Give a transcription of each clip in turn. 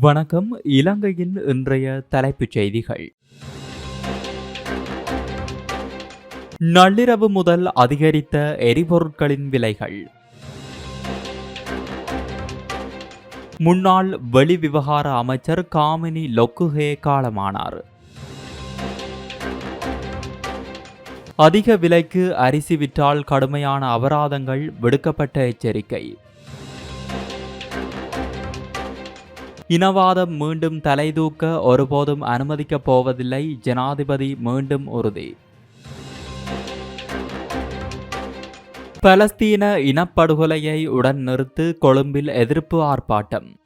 வணக்கம். இலங்கையின் இன்றைய தலைப்புச் செய்திகள். நள்ளிரவு முதல் அதிகரித்த எரிபொருட்களின் விலைகள். முன்னாள் வெளிவிவகார அமைச்சர் காமினி லொக்குஹே காலமானார். அதிக விலைக்கு அரிசி விற்றால் கடுமையான அபராதங்கள் விடுக்கப்பட்ட எச்சரிக்கை. இனவாதம் மீண்டும் தலைதூக்க ஒருபோதும் அனுமதிக்கப் போவதில்லை. ஜனாதிபதி மீண்டும் உறுதி. பலஸ்தீன இனப்படுகொலையை உடன் நிறுத்து கொழும்பில் எதிர்ப்பு ஆர்ப்பாட்டம்.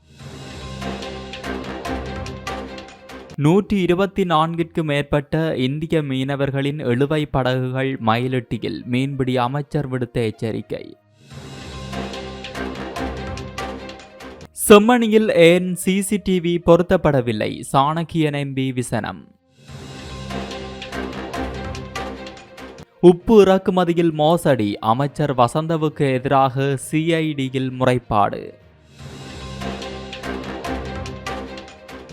நூற்றி இருபத்தி நான்கிற்கு மேற்பட்ட இந்திய மீனவர்களின் இழுவை படகுகள் மயிலிட்டியில் மீன்பிடி அமைச்சர் விடுத்த எச்சரிக்கை. செம்மணியில் ஏன் சிசிடிவி பொருத்தப்படவில்லை? சாணக்கியன் எம்பி விசனம். உப்பு இறக்குமதியில் மோசடி அமைச்சர் வசந்தவுக்கு எதிராக சிஐடியில் முறைப்பாடு.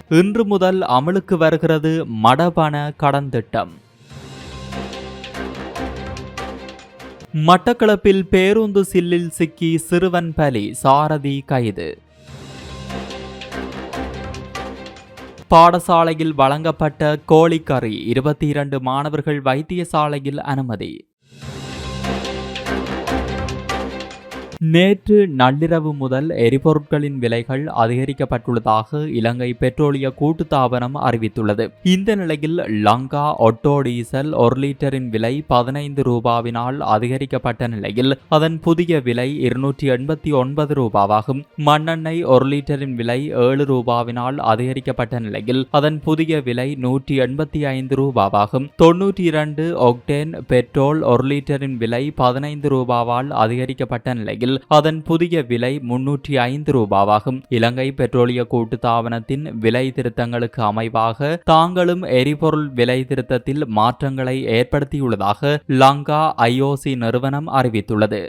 இன்று முதல் அமலுக்கு வருகிறது மடபண கடன் திட்டம் மட்டக்களப்பில் பேருந்து சில்லில் சிக்கி சிறுவன் பலி சாரதி கைது. பாடசாலையில் வழங்கப்பட்ட கோழிக்கறி இருபத்தி இரண்டு மாணவர்கள் வைத்தியசாலையில் அனுமதி. நேற்று நள்ளிரவு முதல் எரிபொருட்களின் விலைகள் அதிகரிக்கப்பட்டுள்ளதாக இலங்கை பெட்ரோலிய கூட்டுத்தாபனம் அறிவித்துள்ளது. இந்த நிலையில் லங்கா ஒட்டோ டீசல் ஒரு லிட்டரின் விலை பதினைந்து ரூபாவினால் அதிகரிக்கப்பட்ட நிலையில் அதன் புதிய விலை இருநூற்றி எண்பத்தி ஒன்பது ரூபாவாகும். மண்ணெண்ணெய் ஒரு லிட்டரின் விலை ஏழு ரூபாவினால் அதிகரிக்கப்பட்ட நிலையில் அதன் புதிய விலை நூற்றி எண்பத்தி ஐந்து ரூபாவாகும். தொன்னூற்றி இரண்டு ஒக்டேன் பெட்ரோல் ஒரு லிட்டரின் விலை பதினைந்து ரூபாவால் அதிகரிக்கப்பட்ட நிலையில் அதன் புதிய விலை முன்னூற்றி ஐந்து ரூபாவாகும். இலங்கை பெட்ரோலிய கூட்டுத்தாபனத்தின் விலை திருத்தங்களுக்கு அமைவாக தாங்களும் எரிபொருள் விலை திருத்தத்தில் மாற்றங்களை ஏற்படுத்தியுள்ளதாக லங்கா ஐஓசி நிறுவனம் அறிவித்துள்ளது.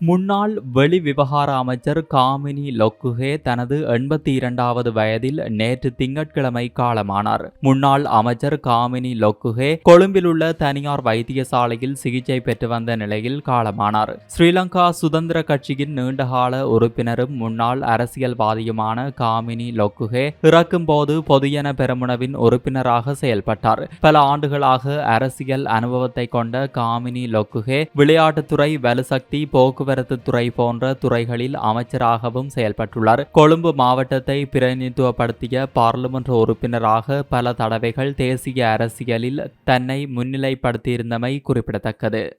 முன்னாள் வெளிவிவகார அமைச்சர் காமினி லொக்குஹே தனது எண்பத்தி இரண்டாவது வயதில் நேற்று திங்கட்கிழமை காலமானார். முன்னாள் அமைச்சர் காமினி லொக்குஹே கொழும்பில் உள்ள தனியார் வைத்தியசாலையில் சிகிச்சை பெற்று வந்த நிலையில் காலமானார். ஸ்ரீலங்கா சுதந்திர கட்சியின் நீண்டகால உறுப்பினரும் முன்னாள் அரசியல்வாதியுமான காமினி லொக்குஹே இறக்கும் போது பொதுஜன பெரமுனவின் உறுப்பினராக செயல்பட்டார். பல ஆண்டுகளாக அரசியல் அனுபவத்தை கொண்ட காமினி லொக்குஹே விளையாட்டுத்துறை வலுசக்தி போக்குவரத்து துறை போன்ற துறைகளில் அமைச்சராகவும் செயல்பட்டுள்ளார். கொழும்பு மாவட்டத்தை பிரதிநிதித்துவப்படுத்திய பாராளுமன்ற உறுப்பினராக பல தடவைகள் தேசிய அரசியலில் தன்னை முன்னிலைப்படுத்தியிருந்தமை குறிப்பிடத்தக்கது.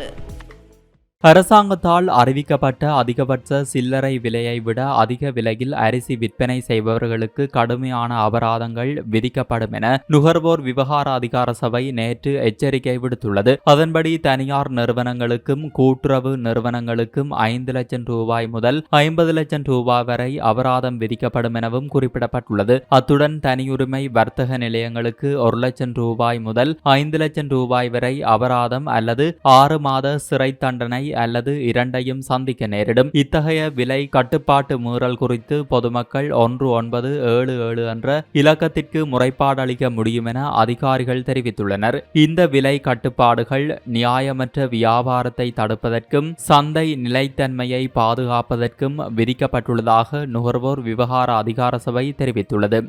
அரசாங்கத்தால் அறிவிக்கப்பட்ட அதிகபட்ச சில்லறை விலையை விட அதிக விலையில் அரிசி விற்பனை செய்பவர்களுக்கு கடுமையான அபராதங்கள் விதிக்கப்படும் என நுகர்வோர் விவகார அதிகார சபை நேற்று எச்சரிக்கை விடுத்துள்ளது. அதன்படி தனியார் நிறுவனங்களுக்கும் கூட்டுறவு நிறுவனங்களுக்கும் ஐந்து லட்சம் ரூபாய் முதல் ஐம்பது லட்சம் ரூபாய் வரை அபராதம் விதிக்கப்படும் எனவும் குறிப்பிடப்பட்டுள்ளது. அத்துடன் தனியுரிமை வர்த்தக நிலையங்களுக்கு ஒரு லட்சம் ரூபாய் முதல் ஐந்து லட்சம் ரூபாய் வரை அபராதம் அல்லது ஆறு மாத சிறை தண்டனை அல்லது இரண்டையும் சந்திக்க நேரிடும். இத்தகைய விலை கட்டுப்பாட்டு மீறல் குறித்து பொதுமக்கள் ஒன்று ஒன்பது ஏழு ஏழு என்ற இலக்கத்திற்கு முறைப்பாடு அளிக்க முடியும் என அதிகாரிகள் தெரிவித்துள்ளனர். இந்த விலை கட்டுப்பாடுகள் நியாயமற்ற வியாபாரத்தை தடுப்பதற்கும் சந்தை நிலைத்தன்மையை பாதுகாப்பதற்கும் விதிக்கப்பட்டுள்ளதாக நுகர்வோர் விவகார அதிகார சபை தெரிவித்துள்ளது.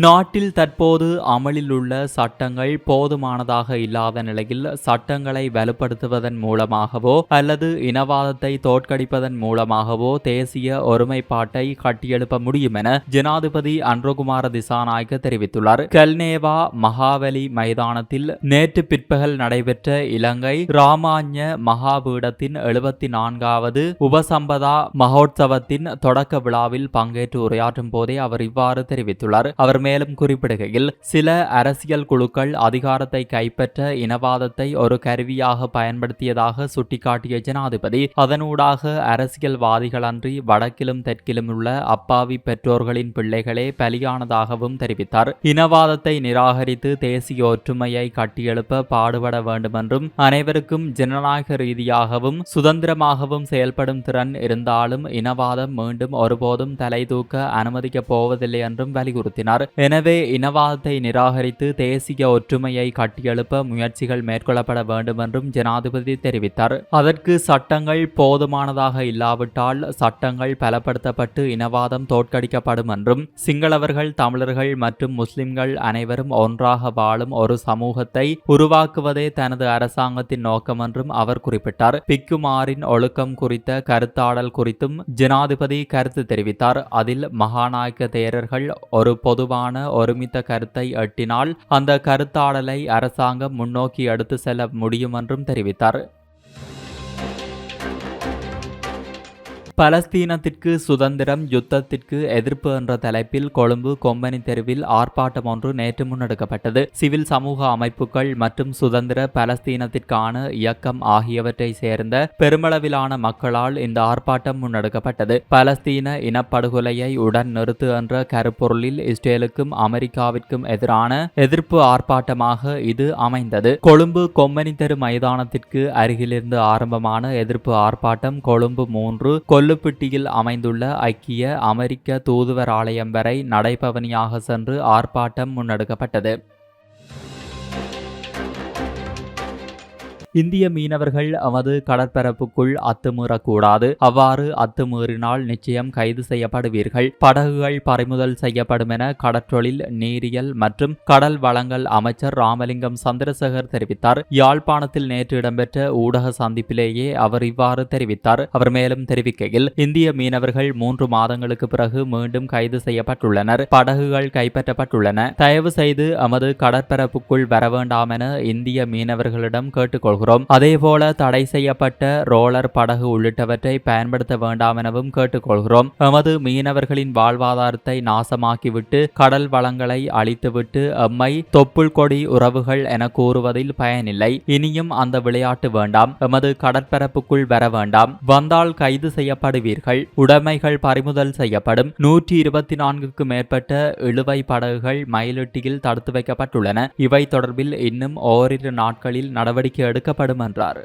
நாட்டில் தற்போது அமலில் உள்ள சட்டங்கள் போதுமானதாக இல்லாத நிலையில் சட்டங்களை வலுப்படுத்துவதன் மூலமாகவோ அல்லது இனவாதத்தை தோற்கடிப்பதன் மூலமாகவோ தேசிய ஒருமைப்பாட்டை கட்டியெழுப்ப முடியும் என ஜனாதிபதி அன்ருகுமார திசாநாயக்க தெரிவித்துள்ளார். கல்னேவா மகாவலி மைதானத்தில் நேற்று பிற்பகல் நடைபெற்ற இலங்கை ராமாஞ்ச மகாபீடத்தின் எழுபத்தி நான்காவது உபசம்பதா மகோத்சவத்தின் தொடக்க விழாவில் பங்கேற்று உரையாற்றும் போதே அவர் இவ்வாறு தெரிவித்துள்ளார். அவர் மேலும் குறிப்பிடுகையில் சில அரசியல் குழுக்கள் அதிகாரத்தை கைப்பற்ற இனவாதத்தை ஒரு கருவியாக பயன்படுத்தியதாக சுட்டிக்காட்டிய ஜனாதிபதி அதனூடாக அரசியல்வாதிகள் அன்றி வடக்கிலும் தெற்கிலும் உள்ள அப்பாவி பெற்றோர்களின் பிள்ளைகளே பலியானதாகவும் தெரிவித்தார். இனவாதத்தை நிராகரித்து தேசிய ஒற்றுமையை கட்டியெழுப்ப பாடுபட வேண்டுமென்றும் அனைவருக்கும் ஜனநாயக ரீதியாகவும் சுதந்திரமாகவும் செயல்படும் திறன் இருந்தாலும் இனவாதம் மீண்டும் ஒருபோதும் தலை தூக்க அனுமதிக்கப் போவதில்லை என்றும் வலியுறுத்தினார். எனவே இனவாதத்தை நிராகரித்து தேசிய ஒற்றுமையை கட்டியெழுப்ப முயற்சிகள் மேற்கொள்ளப்பட வேண்டும் என்றும் ஜனாதிபதி தெரிவித்தார். அதற்கு சட்டங்கள் போதுமானதாக இல்லாவிட்டால் சட்டங்கள் பலப்படுத்தப்பட்டு இனவாதம் தோற்கடிக்கப்படும் என்றும் சிங்களவர்கள் தமிழர்கள் மற்றும் முஸ்லிம்கள் அனைவரும் ஒன்றாக வாழும் ஒரு சமூகத்தை உருவாக்குவதே தனது அரசாங்கத்தின் நோக்கம் என்றும் அவர் குறிப்பிட்டார். பிக்குமாரின் ஒழுக்கம் குறித்த கருத்தாடல் குறித்தும் ஜனாதிபதி கருத்து தெரிவித்தார். அதில் மகாநாயக்க தேரர்கள் ஒரு பொதுவான ஒருமித்த கருத்தை எட்டினால் அந்த கருத்தாடலை அரசாங்கம் முன்னோக்கி எடுத்து செல்ல முடியும் என்றும் தெரிவித்தார். பலஸ்தீனத்திற்கு சுதந்திரம் யுத்தத்திற்கு எதிர்ப்பு என்ற தலைப்பில் கொழும்பு கொம்பனி தெருவில் ஆர்ப்பாட்டம் ஒன்று நேற்று முன்னெடுக்கப்பட்டது. சிவில் சமூக அமைப்புகள் மற்றும் சுதந்திர பலஸ்தீனத்திற்கான இயக்கம் ஆகியவற்றை சேர்ந்த பெருமளவிலான மக்களால் இந்த ஆர்ப்பாட்டம் முன்னெடுக்கப்பட்டது. பலஸ்தீன இனப்படுகொலையை உடன் நிறுத்து என்ற கருப்பொருளில் இஸ்ரேலுக்கும் அமெரிக்காவிற்கும் எதிரான எதிர்ப்பு ஆர்ப்பாட்டமாக இது அமைந்தது. கொழும்பு கொம்பனி தெரு மைதானத்திற்கு அருகிலிருந்து ஆரம்பமான எதிர்ப்பு ஆர்ப்பாட்டம் கொழும்பு மூன்று கொல்லுப்பட்டியில் அமைந்துள்ள ஐக்கிய அமெரிக்க தூதுவர் ஆலயம் வரை நடைபவனியாக சென்று ஆர்ப்பாட்டம் முன்னெடுக்கப்பட்டது. இந்திய மீனவர்கள் அவது கடற்பரப்புக்குள் அத்துமீறக்கூடாது. அவ்வாறு அத்துமீறினால் நிச்சயம் கைது செய்யப்படுவீர்கள். படகுகள் பறிமுதல் செய்யப்படும் என கடற்றொழில் நீரியல் மற்றும் கடல் வளங்கள் அமைச்சர் ராமலிங்கம் சந்திரசேகர் தெரிவித்தார். யாழ்ப்பாணத்தில் நேற்று இடம்பெற்ற ஊடக சந்திப்பிலேயே அவர் இவ்வாறு தெரிவித்தார். அவர் மேலும் தெரிவிக்கையில் இந்திய மீனவர்கள் மூன்று மாதங்களுக்கு பிறகு மீண்டும் கைது செய்யப்பட்டுள்ளனர். படகுகள் கைப்பற்றப்பட்டுள்ளன. தயவு செய்து அமது கடற்பரப்புக்குள் வர வேண்டாம் என இந்திய மீனவர்களிடம் கேட்டுக்கொள்கிறோம் அதேபோல தடை செய்யப்பட்ட ரோலர் படகு உள்ளிட்டவற்றை பயன்படுத்த வேண்டாம் எனவும் கேட்டுக்கொள்கிறோம். எமது மீனவர்களின் வாழ்வாதாரத்தை நாசமாக்கிவிட்டு கடல் வளங்களை அழித்துவிட்டு எம்மை தொப்புள் கொடி உறவுகள் என கூறுவதில் பயனில்லை. இனியும் அந்த விளையாட்டு வேண்டாம். எமது கடற்பரப்புக்குள் வர வேண்டாம். வந்தால் கைது செய்யப்படுவீர்கள். உடைமைகள் பறிமுதல் செய்யப்படும். நூற்றி இருபத்தி நான்குக்கு மேற்பட்ட இழுவை படகுகள் மயிலொட்டியில் தடுத்து வைக்கப்பட்டுள்ளன. இவை தொடர்பில் இன்னும் ஓரிரு நாட்களில் நடவடிக்கை எடுக்க எடுக்கப்படும் என்றார்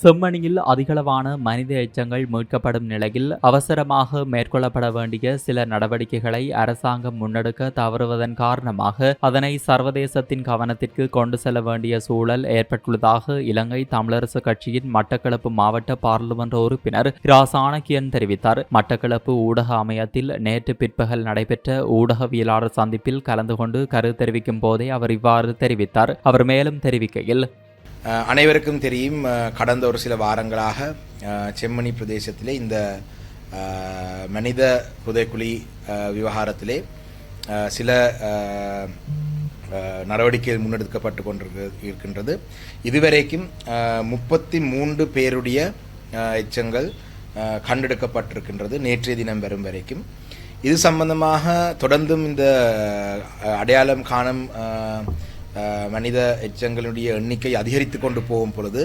செம்மணியில் அதிகளவான மனித எச்சங்கள் மீட்கப்படும் நிலையில் அவசரமாக மேற்கொள்ளப்பட வேண்டிய சில நடவடிக்கைகளை அரசாங்கம் முன்னெடுக்க தவறுவதன் காரணமாக அதனை சர்வதேசத்தின் கவனத்திற்கு கொண்டு செல்ல வேண்டிய சூழல் ஏற்பட்டுள்ளதாக இலங்கை தமிழரசு கட்சியின் மட்டக்களப்பு மாவட்ட பாராளுமன்ற உறுப்பினர் இரா சாணக்கியன் தெரிவித்தார். மட்டக்களப்பு ஊடக அமையத்தில் நேற்று பிற்பகல் நடைபெற்ற ஊடகவியலாளர் சந்திப்பில் கலந்து கொண்டு கருத்து தெரிவிக்கும் போதே அவர் இவ்வாறு தெரிவித்தார். அவர் மேலும் தெரிவிக்கையில் அனைவருக்கும் தெரியும் கடந்த ஒரு சில வாரங்களாக செம்மணி பிரதேசத்திலே இந்த மனித புதைக்குழி விவகாரத்திலே சில நடவடிக்கைகள் முன்னெடுக்கப்பட்டு கொண்டிருக்க இருக்கின்றது. இதுவரைக்கும் முப்பத்தி மூன்று பேருடைய எச்சங்கள் கண்டெடுக்கப்பட்டிருக்கின்றது நேற்றைய தினம் வரும் வரைக்கும். இது சம்பந்தமாக தொடர்ந்தும் இந்த அடையாளம் காணும் மனித எச்சங்களுடைய எண்ணிக்கை அதிகரித்து கொண்டு போகும் பொழுது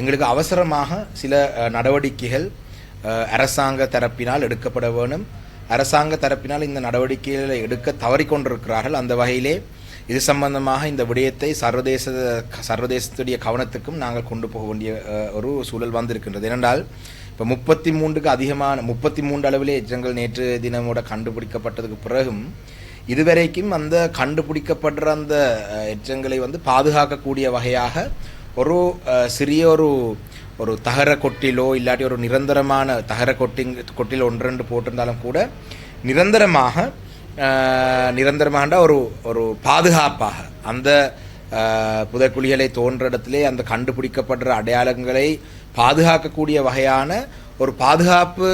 எங்களுக்கு அவசரமாக சில நடவடிக்கைகள் அரசாங்க தரப்பினால் எடுக்கப்பட வேணும். அரசாங்க தரப்பினால் இந்த நடவடிக்கைகளை எடுக்க தவறிக்கொண்டிருக்கிறார்கள். அந்த வகையிலே இது சம்பந்தமாக இந்த விடயத்தை சர்வதேச சர்வதேசத்துடைய கவனத்துக்கும் நாங்கள் கொண்டு போக வேண்டிய ஒரு சூழல் வந்திருக்கின்றது. ஏனென்றால் இப்போ முப்பத்தி மூன்றுக்கு அதிகமான முப்பத்தி மூன்று அளவிலே எச்சங்கள் நேற்று தினமோட கண்டுபிடிக்கப்பட்டதுக்கு பிறகும் இதுவரைக்கும் அந்த கண்டுபிடிக்கப்படுற அந்த எச்சங்களை வந்து பாதுகாக்கக்கூடிய வகையாக ஒரு சிறிய ஒரு ஒரு தகர கொட்டிலோ இல்லாட்டி ஒரு நிரந்தரமான தகர கொட்டிங் கொட்டில் ஒன்றெண்டு போட்டிருந்தாலும் கூட நிரந்தரமாக நிரந்தரமாகண்டா ஒரு ஒரு பாதுகாப்பாக அந்த புதைக்குழிகளை தோன்ற இடத்திலே அந்த கண்டுபிடிக்கப்படுற அடையாளங்களை பாதுகாக்கக்கூடிய வகையான ஒரு பாதுகாப்பு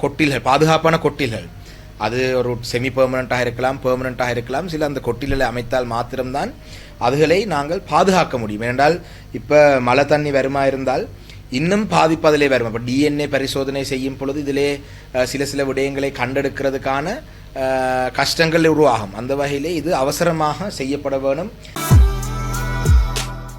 கொட்டில்கள் பாதுகாப்பான கொட்டில்கள் அது ஒரு செமி பெர்மனண்ட்டாக இருக்கலாம் பெர்மனண்ட்டாக இருக்கலாம். சில அந்த கொட்டில்களை அமைத்தால் மாத்திரம்தான் அதுகளை நாங்கள் பாதுகாக்க முடியும். ஏனென்றால் இப்போ மழை தண்ணி வருமா இருந்தால் இன்னும் பாதிப்பு அதிலே வரும் இப்போ டிஎன்ஏ பரிசோதனை செய்யும் பொழுது இதிலே சில சில விடயங்களை கண்டெடுக்கிறதுக்கான கஷ்டங்கள் உருவாகும். அந்த வகையிலே இது அவசரமாக செய்யப்பட வேணும்.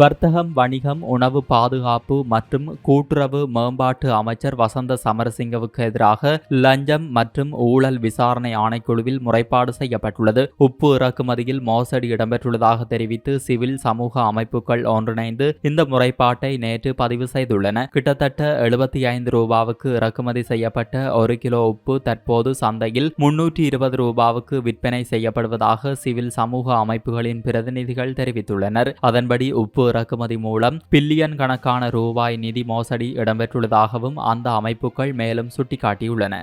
வர்த்தகம் வணிகம் உணவு பாதுகாப்பு மற்றும் கூட்டுறவு மேம்பாட்டு அமைச்சர் வசந்த சமரசிங்கவுக்கு எதிராக லஞ்சம் மற்றும் ஊழல் விசாரணை ஆணைக்குழுவில் முறைப்பாடு செய்யப்பட்டுள்ளது. உப்பு இறக்குமதியில் மோசடி இடம்பெற்றுள்ளதாக தெரிவித்து சிவில் சமூக அமைப்புகள் ஒன்றிணைந்து இந்த முறைப்பாட்டை நேற்று பதிவு செய்துள்ளன. கிட்டத்தட்ட எழுபத்தி ஐந்து ரூபாவுக்கு இறக்குமதி செய்யப்பட்ட ஒரு கிலோ உப்பு தற்போது சந்தையில் முன்னூற்றி இருபது ரூபாவுக்கு விற்பனை செய்யப்படுவதாக சிவில் சமூக அமைப்புகளின் பிரதிநிதிகள் தெரிவித்துள்ளனர். அதன்படி உப்பு இறக்குமதி மூலம் பில்லியன் கணக்கான ரூபாய் நிதி மோசடி இடம்பெற்றுள்ளதாகவும் அந்த அமைப்புகள் மேலும் சுட்டிக்காட்டியுள்ளன.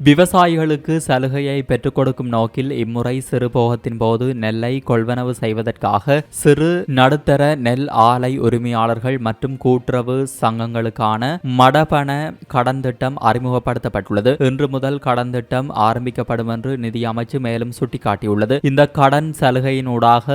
விவசாயிகளுக்கு சலுகையை பெற்றுக் கொடுக்கும் நோக்கில் இம்முறை சிறு போகத்தின் போது நெல்லை கொள்வனவு செய்வதற்காக சிறு நடுத்தர நெல் ஆலை உரிமையாளர்கள் மற்றும் கூட்டுறவு சங்கங்களுக்கான மடபண கடன் திட்டம் அறிமுகப்படுத்தப்பட்டுள்ளது. இன்று முதல் கடன் திட்டம் ஆரம்பிக்கப்படும் என்று நிதி அமைச்சு மேலும் சுட்டிக்காட்டியுள்ளது. இந்த கடன் சலுகையினூடாக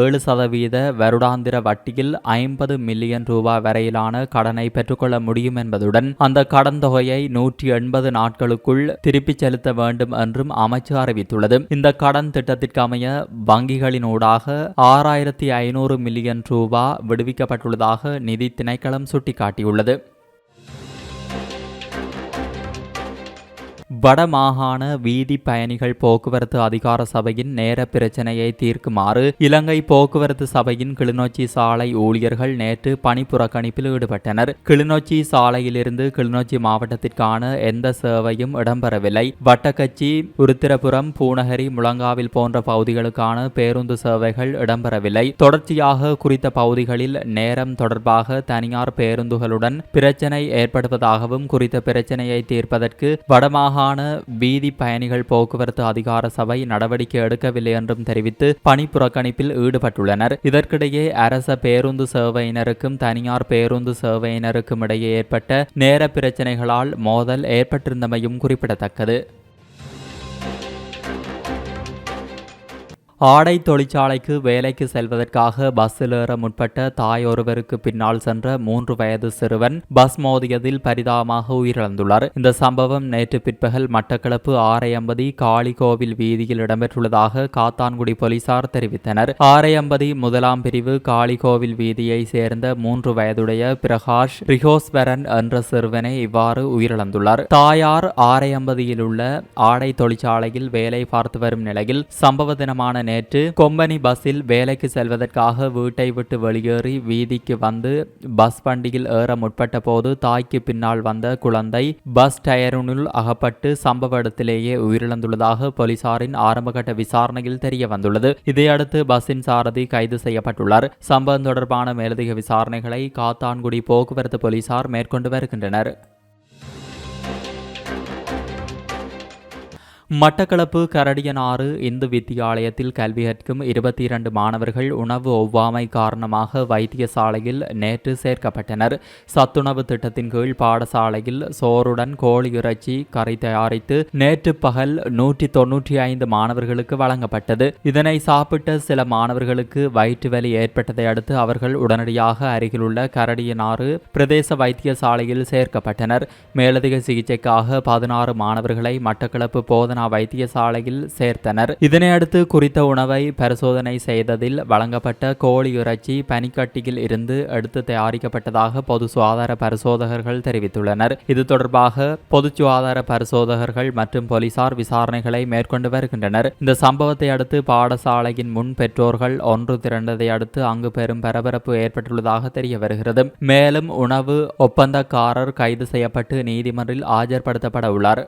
ஏழு சதவீத வருடாந்திர வட்டியில் ஐம்பது மில்லியன் ரூபாய் வரையிலான கடனை பெற்றுக்கொள்ள முடியும் என்பதுடன் அந்த கடன் தொகையை நூற்றி எண்பது நாட்களுக்குள் திருப்பிச் செலுத்த வேண்டும் என்றும் அமைச்சு அறிவித்துள்ளது. இந்த கடன் திட்டத்திற்கு அமைய வங்கிகளினூடாக ஆறாயிரத்தி ஐநூறு மில்லியன் ரூபா விடுவிக்கப்பட்டுள்ளதாக நிதி திணைக்களம் சுட்டிக்காட்டியுள்ளது. வடமாகாண வீதி பயணிகள் போக்குவரத்து அதிகார சபையின் நேர பிரச்சனையை தீர்க்குமாறு இலங்கை போக்குவரத்து சபையின் கிளிநொச்சி சாலை ஊழியர்கள் நேற்று பணி புறக்கணிப்பில் ஈடுபட்டனர். கிளிநொச்சி சாலையிலிருந்து கிளிநொச்சி மாவட்டத்திற்கான எந்த சேவையும் இடம்பெறவில்லை. வட்டக்கச்சி உருத்திரபுரம் பூநகரி முழங்காவில் போன்ற பகுதிகளுக்கான பேருந்து சேவைகள் இடம்பெறவில்லை. தொடர்ச்சியாக குறித்த பகுதிகளில் நேரம் தொடர்பாக தனியார் பேருந்துகளுடன் பிரச்சனை ஏற்படுவதாகவும் குறித்த பிரச்சனையை தீர்ப்பதற்கு வடமாகாண வீதி பயணிகள் போக்குவரத்து அதிகார சபை நடவடிக்கை எடுக்கவில்லை என்றும் தெரிவித்து பணி புறக்கணிப்பில் ஈடுபட்டுள்ளனர். இதற்கிடையே அரச பேருந்து சேவையினருக்கும் தனியார் பேருந்து சேவையினருக்கும் இடையே ஏற்பட்ட நேர பிரச்சினைகளால் மோதல் ஏற்பட்டிருந்தமையும் குறிப்பிடத்தக்கது. ஆடை தொழிற்சாலைக்கு வேலைக்கு செல்வதற்காக பஸ்ஸில் ஏற முற்பட்ட தாய் ஒருவருக்கு பின்னால் சென்ற மூன்று வயது சிறுவன் பஸ் மோதியதில் பரிதாபமாக உயிரிழந்துள்ளார். இந்த சம்பவம் நேற்று பிற்பகல் மட்டக்களப்பு ஆரையம்பதி காளிகோவில் வீதியில் இடம்பெற்றுள்ளதாக காத்தான்குடி போலீசார் தெரிவித்தனர். ஆரையம்பதி முதலாம் பிரிவு காளிகோவில் வீதியை சேர்ந்த மூன்று வயதுடைய பிரகாஷ் ரிகோஸ்வரன் என்ற சிறுவனை இவ்வாறு உயிரிழந்துள்ளார். தாயார் ஆரையம்பதியில் உள்ள ஆடை தொழிற்சாலையில் வேலை பார்த்து வரும் நிலையில் சம்பவ தினமான நேற்று கொம்பனி பஸ்ஸில் வேலைக்கு செல்வதற்காக வீட்டை விட்டு வெளியேறி வீதிக்கு வந்து பஸ் வண்டியில் ஏற முற்பட்ட போது தாய்க்கு பின்னால் வந்த குழந்தை பஸ் டயருனுள் அகப்பட்டு சம்பவ இடத்திலேயே உயிரிழந்துள்ளதாக போலீசாரின் ஆரம்பகட்ட விசாரணையில் தெரிய வந்துள்ளது இதையடுத்து பஸ்ஸின் சாரதி கைது செய்யப்பட்டுள்ளார். சம்பவம் தொடர்பான மேலதிக விசாரணைகளை காத்தான்குடி போக்குவரத்து போலீசார் மேற்கொண்டு வருகின்றனர். மட்டக்களப்பு கரடியனாறு இந்து வித்தியாலயத்தில் கல்வி கற்கும் இருபத்தி இரண்டு மாணவர்கள் உணவு ஒவ்வாமை காரணமாக வைத்தியசாலையில் நேற்று சேர்க்கப்பட்டனர். சத்துணவு திட்டத்தின் கீழ் பாடசாலையில் சோறுடன் கோழி இறைச்சி கறி தயாரித்து நேற்று பகல் நூற்றி தொன்னூற்றி ஐந்து மாணவர்களுக்கு வழங்கப்பட்டது. இதனை சாப்பிட்ட சில மாணவர்களுக்கு வயிற்று வலி ஏற்பட்டதை அடுத்து அவர்கள் உடனடியாக அருகிலுள்ள கரடியனாறு பிரதேச வைத்தியசாலையில் சேர்க்கப்பட்டனர். மேலதிக சிகிச்சைக்காக பதினாறு மாணவர்களை மட்டக்களப்பு போதனை பரிசோதனா வைத்தியசாலையில் சேர்த்தனர். இதனையடுத்து குறித்த உணவை பரிசோதனை செய்ததில் வழங்கப்பட்ட கோழி இறைச்சி பனிக்கட்டியில் இருந்து எடுத்து தயாரிக்கப்பட்டதாக பொது சுகாதார பரிசோதகர்கள் தெரிவித்துள்ளனர். இது தொடர்பாக பொது சுகாதார பரிசோதகர்கள் மற்றும் போலீசார் விசாரணைகளை மேற்கொண்டு வருகின்றனர். இந்த சம்பவத்தை அடுத்து பாடசாலையின் முன் பெற்றோர்கள் ஒன்று திரண்டதை அடுத்து அங்கு பெரும் பரபரப்பு ஏற்பட்டுள்ளதாக தெரிய வருகிறது. மேலும் உணவு ஒப்பந்தக்காரர் கைது செய்யப்பட்டு நீதிமன்றில் ஆஜர்படுத்தப்பட உள்ளார்.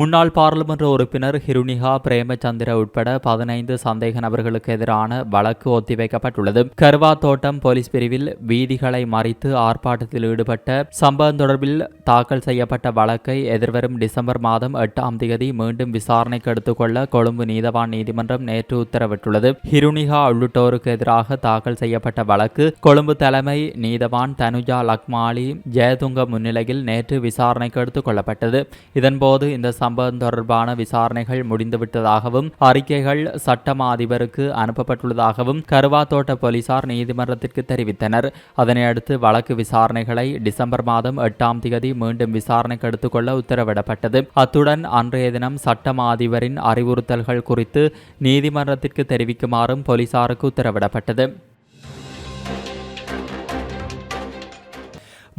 முன்னாள் பாராளுமன்ற உறுப்பினர் ஹிருனிகா பிரேமச்சந்திர உட்பட பதினைந்து சந்தேக நபர்களுக்கு எதிரான வழக்கு ஒத்திவைக்கப்பட்டுள்ளது. கருவா தோட்டம் போலீஸ் பிரிவில் வீதிகளை மறித்து ஆர்ப்பாட்டத்தில் ஈடுபட்ட சம்பவம் தொடர்பில் தாக்கல் செய்யப்பட்ட வழக்கை எதிர்வரும் டிசம்பர் மாதம் எட்டாம் தேதி மீண்டும் விசாரணைக்கு எடுத்துக்கொள்ள கொழும்பு நீதவான் நீதிமன்றம் நேற்று உத்தரவிட்டுள்ளது. ஹிருனிகா உள்ளிட்டோருக்கு எதிராக தாக்கல் செய்யப்பட்ட வழக்கு கொழும்பு தலைமை நீதவான் தனுஜா லக்மாலி ஜெயதுங்க முன்னிலையில் நேற்று விசாரணைக்கு எடுத்துக் கொள்ளப்பட்டது இதன்போது இந்த சம்பவம் தொடர்பான விசாரணைகள் முடிந்துவிட்டதாகவும் அறிக்கைகள் சட்டமா அதிபருக்கு அனுப்பப்பட்டுள்ளதாகவும் கருவாத்தோட்ட போலீசார் நீதிமன்றத்திற்கு தெரிவித்தனர். அதனை அடுத்து வழக்கு விசாரணைகளை டிசம்பர் மாதம் எட்டாம் தேதி மீண்டும் விசாரணைக்கு எடுத்துக்கொள்ள உத்தரவிடப்பட்டது. அத்துடன் அன்றைய தினம் சட்டமா அதிபரின் அறிவுறுத்தல்கள் குறித்து நீதிமன்றத்திற்கு தெரிவிக்குமாறும் போலீசாருக்கு உத்தரவிடப்பட்டது.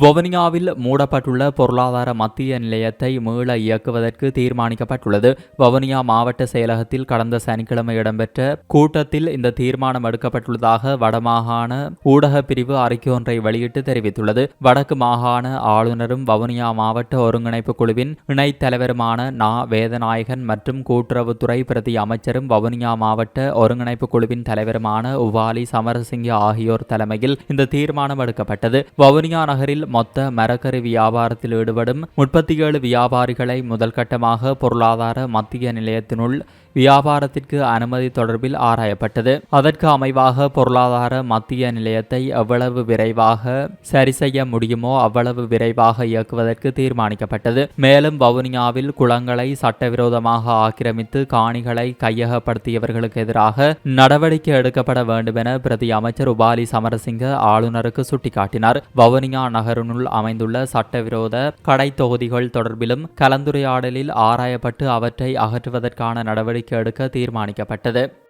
வவுனியாவில் மூடப்பட்டுள்ள பொருளாதார மத்திய நிலையத்தை மீள இயக்குவதற்கு தீர்மானிக்கப்பட்டுள்ளது. வவுனியா மாவட்ட செயலகத்தில் கடந்த சனிக்கிழமை இடம்பெற்ற கூட்டத்தில் இந்த தீர்மானம் எடுக்கப்பட்டுள்ளதாக வடமாகாண ஊடக பிரிவு அறிக்கை ஒன்றை வெளியிட்டு தெரிவித்துள்ளது. வடக்கு மாகாண ஆளுநரும் வவுனியா மாவட்ட ஒருங்கிணைப்பு குழுவின் இணைத் தலைவருமான நா. வேதநாயகன் மற்றும் கூட்டுறவுத்துறை பிரதி அமைச்சரும் வவுனியா மாவட்ட ஒருங்கிணைப்பு குழுவின் தலைவருமான உவாலி சமரசிங்க ஆகியோர் தலைமையில் இந்த தீர்மானம் எடுக்கப்பட்டது. வவுனியா நகரில் மொத்த மரக்கறி வியாபாரத்தில் ஈடுபடும் முப்பத்தி ஏழு வியாபாரிகளை முதல் கட்டமாக பொருளாதார மத்திய நிலையத்தினுள் வியாபாரத்திற்கு அனுமதி தொடர்பில் ஆராயப்பட்டது. அதற்கு அமைவாக பொருளாதார மத்திய நிலையத்தை எவ்வளவு விரைவாக சரி செய்ய முடியுமோ அவ்வளவு விரைவாக இயக்குவதற்கு தீர்மானிக்கப்பட்டது. மேலும் வவுனியாவில் குளங்களை சட்டவிரோதமாக ஆக்கிரமித்து காணிகளை கையகப்படுத்தியவர்களுக்கு எதிராக நடவடிக்கை எடுக்கப்பட வேண்டும் என பிரதி அமைச்சர் உபாலி சமரசிங்க ஆளுநருக்கு சுட்டிக்காட்டினார். வவுனியா நகருனுள் அமைந்துள்ள சட்டவிரோத கடை தொகுதிகள் தொடர்பிலும் கலந்துரையாடலில் ஆராயப்பட்டு அவற்றை அகற்றுவதற்கான நடவடிக்கை நடவடிக்கை எடுக்க தீர்மானிக்கப்பட்டது.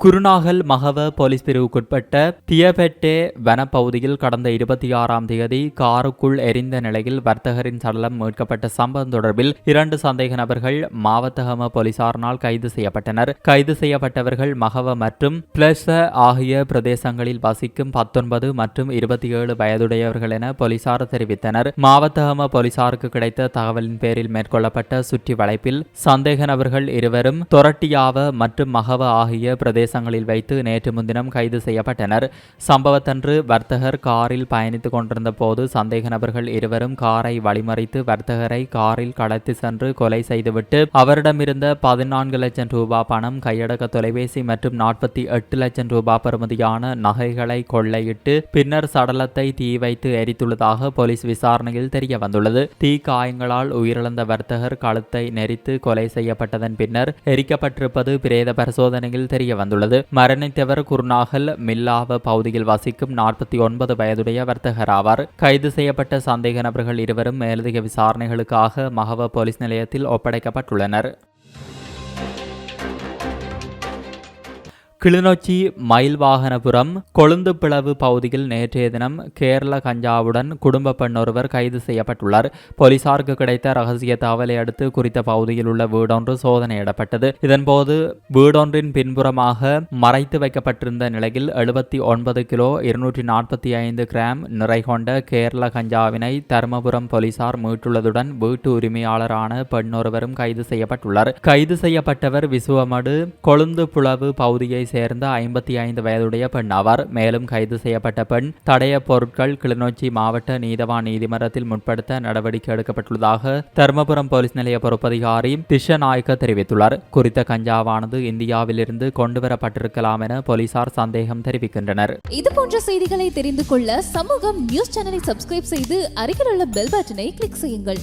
குருநாகல் மகவ போலீஸ் பிரிவுக்குட்பட்ட தியபெட்டே வனப்பகுதியில் கடந்த இருபத்தி ஆறாம் தேதி காருக்குள் எரிந்த நிலையில் வர்த்தகரின் சடலம் மீட்கப்பட்ட சம்பவம் தொடர்பில் இரண்டு சந்தேக நபர்கள் மாவத்தகம போலீசாரினால் கைது செய்யப்பட்டனர். கைது செய்யப்பட்டவர்கள் மகவ மற்றும் பிளஸ ஆகிய பிரதேசங்களில் வசிக்கும் பத்தொன்பது மற்றும் இருபத்தி ஏழு வயதுடையவர்கள் என போலீசார் தெரிவித்தனர். மாவத்தகம போலீசாருக்கு கிடைத்த தகவலின் பேரில் மேற்கொள்ளப்பட்ட சுற்றி வளைப்பில் சந்தேக நபர்கள் இருவரும் தொரட்டியாவ மற்றும் மகவ ஆகிய பிரதேச பிரதேசங்களில் வைத்து நேற்று முன்தினம் கைது செய்யப்பட்டனர். சம்பவத்தன்று வர்த்தகர் காரில் பயணித்துக் கொண்டிருந்த போது சந்தேக நபர்கள் இருவரும் காரை வழிமறித்து வர்த்தகரை காரில் கடத்தி சென்று கொலை செய்துவிட்டு அவரிடமிருந்த பதினான்கு லட்சம் ரூபாய் பணம் கையடக்க தொலைபேசி மற்றும் நாற்பத்தி எட்டு லட்சம் ரூபாய் பெறுமதியான நகைகளை கொள்ளையிட்டு பின்னர் சடலத்தை தீ வைத்து எரித்துள்ளதாக போலீஸ் விசாரணையில் தெரிய வந்துள்ளது தீ காயங்களால் உயிரிழந்த வர்த்தகர் கழுத்தை நெரித்து கொலை செய்யப்பட்டதன் பின்னர் எரிக்கப்பட்டிருப்பது பிரேத பரிசோதனையில் தெரிய வந்துள்ளது வந்துள்ளது மரணித்தவர் குருநாகல் மில்லாவ பகுதியில் வசிக்கும் நாற்பத்தி ஒன்பது வயதுடைய வர்த்தகர் ஆவார். கைது செய்யப்பட்ட சந்தேக நபர்கள் இருவரும் மேலதிக விசாரணைகளுக்காக மகவ போலீஸ் நிலையத்தில் ஒப்படைக்கப்பட்டுள்ளனர். கிளிநொச்சி மயில் வாகனபுரம் கொழுந்து பிளவு பகுதியில் நேற்றைய தினம் கேரள கஞ்சாவுடன் குடும்ப பெண் ஒருவர் கைது செய்யப்பட்டுள்ளார். போலீசாருக்கு கிடைத்த ரகசிய தகவலை அடுத்து குறித்த பகுதியில் உள்ள வீடொன்று சோதனையிடப்பட்டது. இதன்போது வீடொன்றின் பின்புறமாக மறைத்து வைக்கப்பட்டிருந்த நிலையில் எழுபத்தி ஒன்பது கிலோ இருநூற்றி நாற்பத்தி ஐந்து கிராம் நிறை கொண்ட கேரள கஞ்சாவினை தருமபுரம் போலீசார் மீட்டுள்ளதுடன் வீட்டு உரிமையாளரான பெண் ஒருவரும் கைது செய்யப்பட்டுள்ளார். கைது செய்யப்பட்டவர் விசுவமடு கொழுந்து புலவு பகுதியை சேர்ந்த ஐம்பத்தி ஐந்து வயதுடைய பெண். அவர் மேலும் கைது செய்யப்பட்ட பெண் தடைய பொருட்கள் கிளிநொச்சி மாவட்ட நீதவான் நீதிமன்றத்தில் முற்படுத்த நடவடிக்கை எடுக்கப்பட்டுள்ளதாக தர்மபுரம் போலீஸ் நிலைய பொறுப்பதிகாரி திஷநாயக்க தெரிவித்துள்ளார். குறித்த கஞ்சாவானது இந்தியாவிலிருந்து கொண்டுவரப்பட்டிருக்கலாம் என போலீசார் சந்தேகம் தெரிவிக்கின்றனர். இது போன்ற செய்திகளை தெரிந்து கொள்ள சமூகம் நியூஸ் சேனலை சப்ஸ்கிரைப் செய்து அருகில் உள்ள பெல் பட்டனை கிளிக் செய்யுங்கள்.